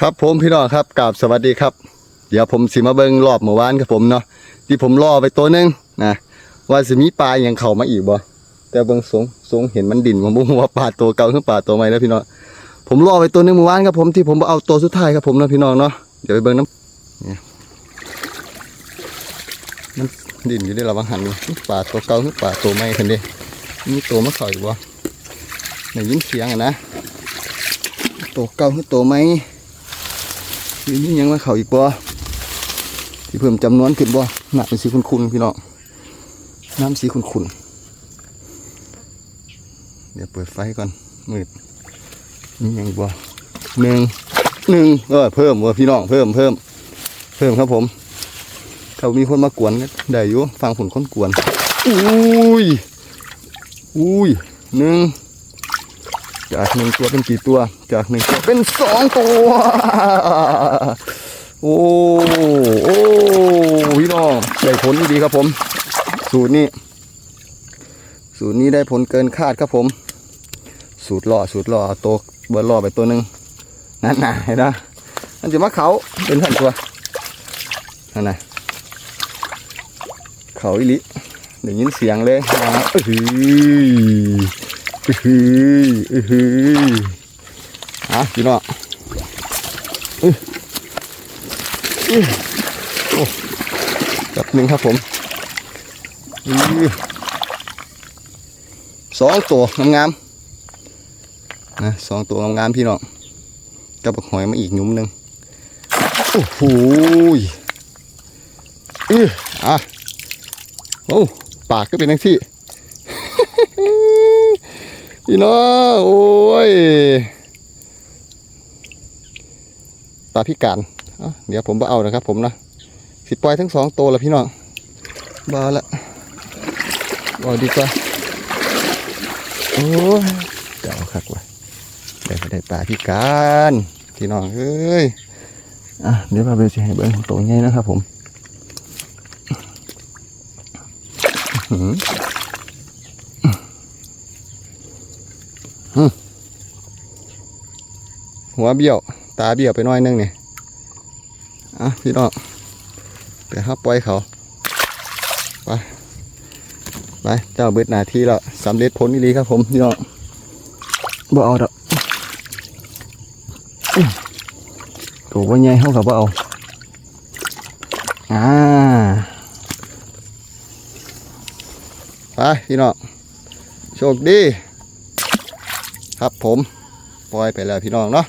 ครับผมพี่น้องครับกราบสวัสดีครับ เดี๋ยวผมสิมาเบิงรอบเมื่อวานครับผมเนาะที่ผมล่อไปตัวหนึงนะว่าสิมีปลาอย่างเข้ามาอีกบ่แต่เบิงสงสงเห็นมันดิ่นผมบ่รู้ว่าปลาตัวเก่าหรือปลาตัวใหม่แล้วพี่น้องผมล่อไปตัวหนึงเมื่อวานครับผมที่ผมเอาตัวสุดท้ายครับผมนะพี่น้องเนาะเดี๋ยวไปเบิงน้ำเนี่ยมันดิ่นอยู่ได้ระวังหันปลาตัวเก่าหรือปลาตัวใหม่คันเด้มีตัวมาเข้าอีกบ่ได้ยินเสียงอะนะตัวเก่าหรือตัวใหม่ มีนี่ยังมาเขาอีกบ่ที่เพิ่มจำนวนขึ้นบ่น้ำเป็นสีขุ่นๆพี่น้องน้ำสีขุ่นๆเดี๋ยวเปิดไฟก่อนมืดนี่ยังบ่หนึ่งหนึ่งเออเพิ่มว่ะพี่น้องเพิ่มเพิ่มเพิ่มครับผมเขามีคนมากวนก็ได้อยู่ฟังผลคนกวนอุ้ยอุ้ยหนึ่ง จากหนึ่งตัวเป็นกี่ตัว จากหนึ่งตัวเป็นสองตัว โอ้โอ้พี่น้องได้ผลดีครับผม สูตรนี้ สูตรนี้ได้ผลเกินคาดครับผม สูตรล่อสูตรล่อตัวเบอร์ล่อไปตัวหนึ่งนั่นน่ะเห็นนะมันจะมาเขาเป็นพันตัวนั่นน่ะเขาอีหลิได้ยินเสียงเลยนะอื้อหื อื้อหืออื้อหืออะพี่น้องแบบหนึ่งครับผมอือสองตัวงามๆนะสองตัวงามๆพี่น้องกับบักหอยมาอีกหนุ่มหนึ่งโอ้โหยอื้ออะโอ้ปากก็เป็นทั้งที่ พี่น้องโอ้ยปลาพิการเดี๋ยวผมไปเอานะครับ ผมนะสิปล่อยทั้งสองตัวแล้วพี่น้องบาละบาดีกว่าโอ้ยเจ้าคักว่ะได้ก็ได้ปลาพิการพี่น้องเอ้ยอะเดี๋ยวพาไปสิให้เบิ้งตัวใหญ่นะครับ ผมอื้อ หัวเบี้ยว ตาเบี้ยวไปน้อยนึงเนี่ยอะพี่น้องเดี๋ยวครับปล่อยเขาไปไปเจ้าเบิดหนาที่แล้วสำเร็จผลอีลีครับผมพี่น้องบ่เอาดอกตัวว่าใหญ่เขากับบ่เอาอ่าไปพี่น้องโชคดี ครับผมปล่อยไปแล้วพี่น้องเนาะ